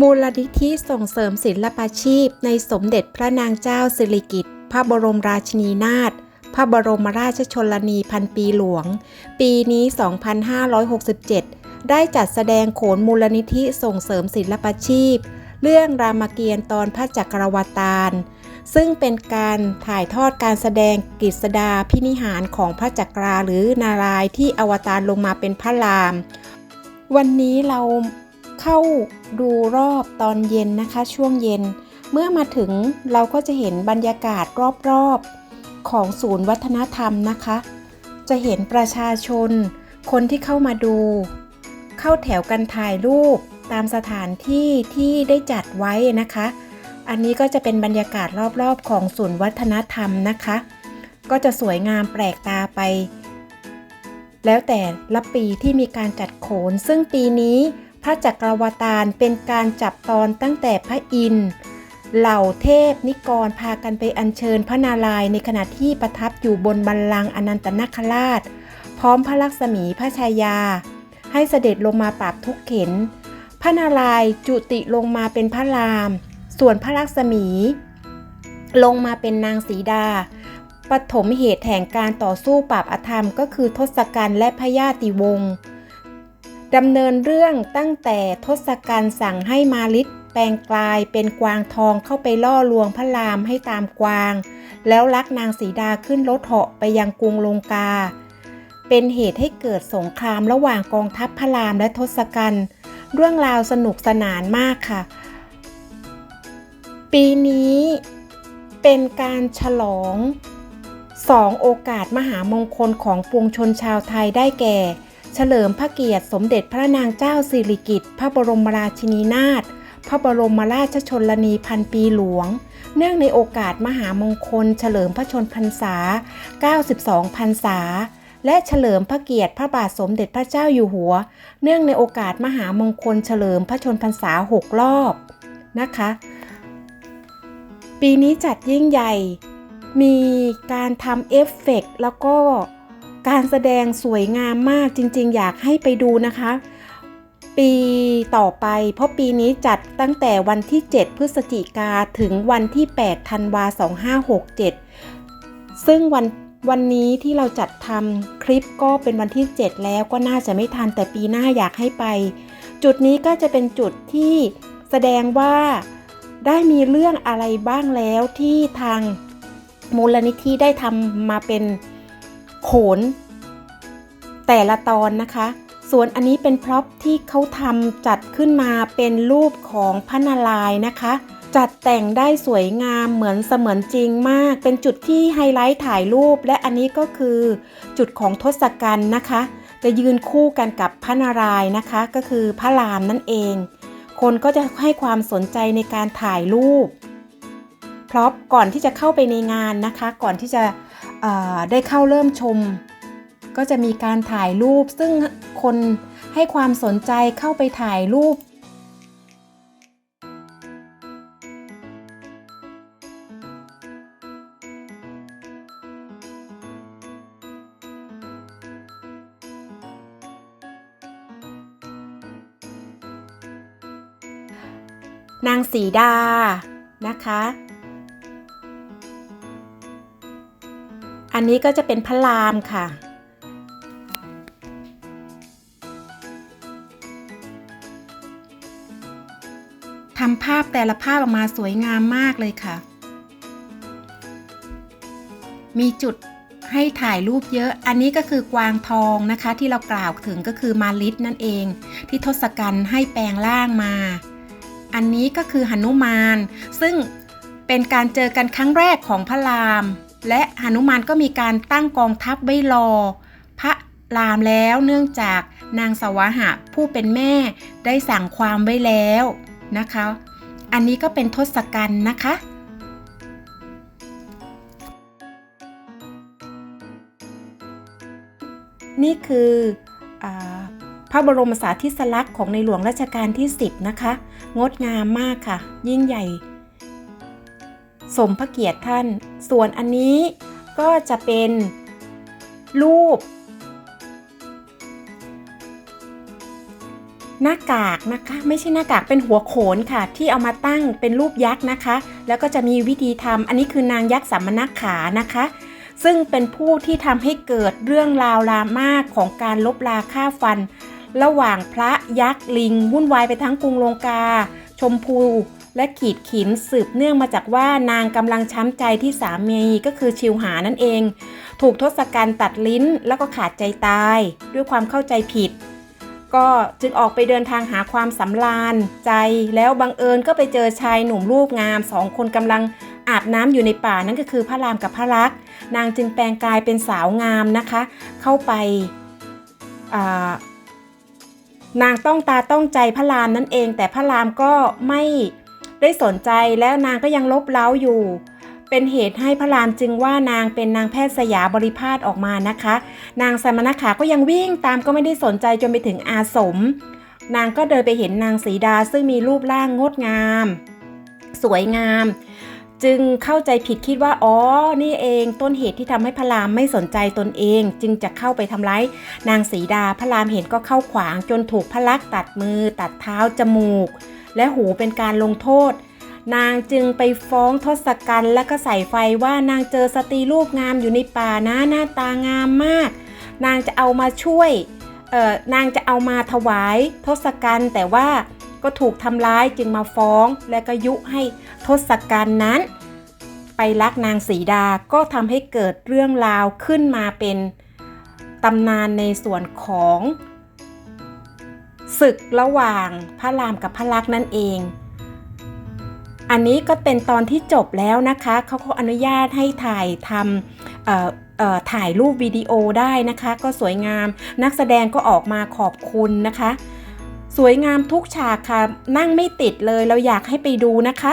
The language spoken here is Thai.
มูลนิธิส่งเสริมศิลปาชีพ ในสมเด็จพระนางเจ้าสิริกิติ์พระบรมราชินีนาถพระบรมราชชนนีพันปีหลวง ปีนี้ 2567 ได้จัดแสดงโขนมูลนิธิส่งเสริมศิลปาชีพ เรื่องรามเกียรติ์ตอนพระจักรวาตารซึ่งเป็นการถ่ายทอดการแสดงกฤษดาพินิหารของพระจักราหรือนารายที่อวตารลงมาเป็นพระราม วันนี้เรา เข้าดูรอบตอนเย็นนะคะ ช่วงเย็น เมื่อมาถึงเราก็จะเห็นบรรยากาศรอบๆของศูนย์วัฒนธรรมนะคะ จะเห็นประชาชน คนที่เข้ามาดู เข้าแถวกันถ่ายรูปตามสถานที่ที่ได้จัดไว้นะคะ อันนี้ก็จะเป็นบรรยากาศรอบๆ ของศูนย์วัฒนธรรมนะคะ ก็จะสวยงามแปลกตาไป แล้วแต่ละปีที่มีการจัดโขน ซึ่งปีนี้ พระจักรวาตารเป็นการจับตอนตั้งแต่พระอินทร์เหล่าเทพนิกรพากันไปอัญเชิญพระนารายณ์ในขณะที่ประทับอยู่บนบัลลังก์อนันตนาคราช พร้อมพระลักษมีพระชายา ให้เสด็จลงมาปราบทุกข์เข็น พระนารายณ์จุติลงมาเป็นพระราม ส่วนพระลักษมี ลงมาเป็นนางสีดาปฐมเหตุแห่งการต่อสู้ปราบอธรรมก็คือทศกัณฐ์และพญาติวงศ์ ดำเนินเรื่องตั้งแต่ทศกัณฐ์สั่งให้มาลิศแปลงกลายเป็นกวางทองเข้าไปล่อลวงพระรามให้ตามกวาง แล้วลักนางสีดาขึ้นรถเหาะไปยังกรุงลงกา เป็นเหตุให้เกิดสงครามระหว่างกองทัพพระรามและทศกัณฐ์เรื่องราวสนุกสนานมากค่ะ ปีนี้เป็นการฉลองสองโอกาสมหามงคลของปวงชนชาวไทยได้แก่ เฉลิมพระเกียรติสมเด็จพระนางเจ้าสิริกิติ์พระบรมราชินีนาถพระบรมราชชนนีพันปีหลวง เนื่องในโอกาสมหามงคล เฉลิมพระชนพรรษา 92 พรรษา และเฉลิมพระเกียรติพระบาทสมเด็จพระเจ้าอยู่หัว เนื่องในโอกาสมหามงคลเฉลิมพระชนพรรษา 6 รอบนะคะ ปีนี้จัดยิ่งใหญ่ มีการทำเอฟเฟกต์แล้วก็ การแสดงสวยงามมากจริงๆ อยากให้ไปดูนะคะ ปีต่อไป เพราะปีนี้จัดตั้งแต่วันที่ 7 พฤศจิกาถึงวันที่ 8 ธันวา 2567 ซึ่งวันวันนี้ที่เราจัดทำคลิปก็เป็นวันที่ 7 แล้วก็น่าจะไม่ทันแต่ปีหน้าอยากให้ไป จุดนี้ก็จะเป็นจุดที่แสดงว่าได้มีเรื่องอะไรบ้างแล้วที่ทางมูลนิธิได้ทำมาเป็น โขน แต่ละตอนนะคะ ส่วนอันนี้เป็นพร็อพที่เขาทำจัดขึ้นมาเป็นรูปของพระนารายณ์นะคะ จัดแต่งได้สวยงามเหมือนเสมือนจริงมาก เป็นจุดที่ไฮไลท์ถ่ายรูป และอันนี้ก็คือจุดของทศกัณฐ์นะคะ จะยืนคู่กันกับพระนารายณ์นะคะ ก็คือพระรามนั่นเอง คนก็จะให้ความสนใจในการถ่ายรูปพร็อพก่อนที่จะเข้าไปในงานนะคะ ก่อนที่จะ ได้เข้าเริ่มชม ก็จะมีการถ่ายรูปซึ่งคนให้ความสนใจเข้าไปถ่ายรูป นางสีดานะคะ อันนี้ก็จะเป็นพระรามค่ะ ทำภาพแต่ละภาพออกมาสวยงามมากเลยค่ะ มีจุดให้ถ่ายรูปเยอะ อันนี้ก็คือกวางทองนะคะ ที่เรากล่าวถึงก็คือมาลิสนั่นเอง ที่ทศกัณฐ์ให้แปลงร่างมา อันนี้ก็คือหนุมาน ซึ่งเป็นการเจอกันครั้งแรกของพระราม และหนุมานก็มีการตั้งกองทัพไว้รอ พระรามแล้วเนื่องจากนางสวาหะผู้เป็นแม่ได้สั่งความไว้แล้วนะคะ อันนี้ก็เป็นทศกัณฐ์นะคะ นี่คืออพระบรมสาธิสลักษณ์ของในหลวงรัชกาลที่ 10 นะคะ งดงามมากค่ะ ยิ่งใหญ่ สมพระเกียรติท่าน ส่วนอันนี้ก็จะเป็นรูป หน้ากากนะคะ ไม่ใช่หน้ากากเป็นหัวโขนค่ะ ที่เอามาตั้งเป็นรูปยักษ์นะคะ แล้วก็จะมีวิธีทำอันนี้คือนางยักษ์สัมมนาขานะคะ ซึ่งเป็นผู้ที่ทำให้เกิดเรื่องราวรามาของการลบลาฆ่าฟัน ระหว่างพระยักษ์ลิงวุ่นวายไปทั้งกรุงลงกา ชมพู และขีดขินสืบเนื่องมาจากว่านางกำลังช้ำใจที่สามีก็คือชิวหานั่นเอง ถูกทศกัณฐ์ตัดลิ้นแล้วก็ขาดใจตาย ด้วยความเข้าใจผิด ก็จึงออกไปเดินทางหาความสำราญใจแล้วบังเอิญก็ไปเจอชายหนุ่มรูปงามสองคนกำลังอาบน้ำอยู่ในป่านั่นก็คือพระรามกับพระลักษมณ์นางจึงแปลงกายเป็นสาวงามนะคะ เข้าไปนางต้องตาต้องใจพระรามนั่นเอง แต่พระรามก็ไม่ ได้สนใจแล้วนางก็ยังลบเล้าอยู่ เป็นเหตุให้พระรามจึงว่านางเป็นนางแพทย์สยาบริพาทออกมานะคะ นางสมณขาก็ยังวิ่งตามก็ไม่ได้สนใจจนไปถึงอาสม นางก็เดินไปเห็นนางสีดาซึ่งมีรูปร่างงดงาม สวยงามจึงเข้าใจผิดคิดว่าอ๋อ นี่เองต้นเหตุที่ทำให้พระรามไม่สนใจตนเอง จึงจะเข้าไปทำร้ายนางสีดาพระรามเห็นก็เข้าขวางจนถูกพระลักษมณ์ตัดมือตัดเท้าจมูก และหูเป็นการลงโทษ นางจึงไปฟ้องทศกัณฐ์และก็ใส่ไฟว่านางเจอสตรีรูปงามอยู่ในป่านะหน้าตางามมาก นางจะเอามาช่วยเออนางจะเอามาถวายทศกัณฐ์แต่ว่าก็ถูกทำร้ายจึงมาฟ้องและก็ยุให้ทศกัณฐ์นั้น ไปรักนางสีดาก็ทำให้เกิดเรื่องราวขึ้นมาเป็นตำนานในส่วนของ ศึกระหว่างพระรามกับพระลักษณ์นั่นเอง อันนี้ก็เป็นตอนที่จบแล้วนะคะเขาก็อนุญาตให้ถ่ายทำถ่ายรูปวิดีโอได้นะคะ ก็สวยงามนักแสดงก็ออกมาขอบคุณนะคะ สวยงามทุกฉากค่ะ นั่งไม่ติดเลยเราอยากให้ไปดูนะคะ